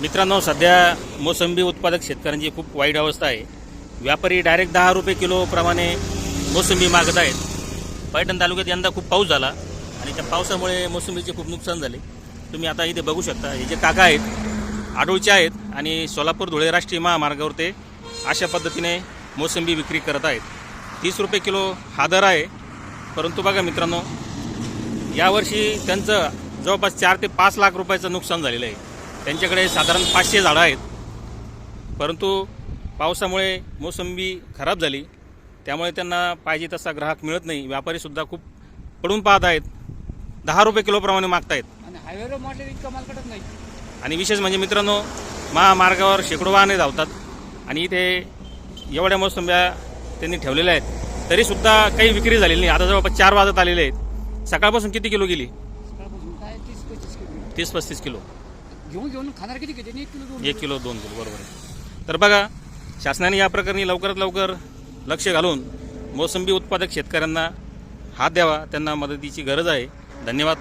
मित्रांनो सध्या मोसंबी उत्पादक शेतकऱ्यांची खूप वाईट अवस्था आहे. व्यापारी डायरेक्ट दहा रुपये किलोप्रमाणे मोसंबी मागत आहेत. पैठण तालुक्यात यंदा खूप पाऊस झाला आणि त्या पावसामुळे मोसंबीचे खूप नुकसान झाले. तुम्ही आता इथे बघू शकता हे जे काका आहेत आडोळचे आहेत आणि सोलापूर धुळे राष्ट्रीय महामार्गावर ते अशा पद्धतीने मोसंबी विक्री करत आहेत. तीस रुपये किलो हा दर आहे. परंतु बघा मित्रांनो यावर्षी त्यांचं जवळपास चार ते पाच लाख रुपयाचं नुकसान झालेलं आहे. त्यांच्याकडे साधारण पाचशे झाडं आहेत. परंतु पावसामुळे मोसंबी खराब झाली. त्यामुळे त्यांना पाहिजे तसा ग्राहक मिळत नाही. व्यापारीसुद्धा खूप पडून पाहत आहेत. दहा रुपये किलोप्रमाणे मागतायत. नाही. आणि विशेष म्हणजे मित्रांनो महामार्गावर शेकडो वाहने धावतात. आणि इथे एवढ्या मोसंब्या त्यांनी ठेवलेल्या आहेत. तरीसुद्धा काही विक्री झालेली नाही. आता जवळपास चार वाजत आलेले आहेत. सकाळपासून किती किलो गेली? तीस पस्तीस किलो. घेऊन घेऊन खाणार किती किती? एक किलो दोन एक किलो. दोन किलो बरोबर आहे. तर बघा शासनाने या प्रकरणी लवकरात लवकर लक्ष घालून मोसंबी उत्पादक शेतकऱ्यांना हात द्यावा त्यांना मदतीची गरज आहे. धन्यवाद.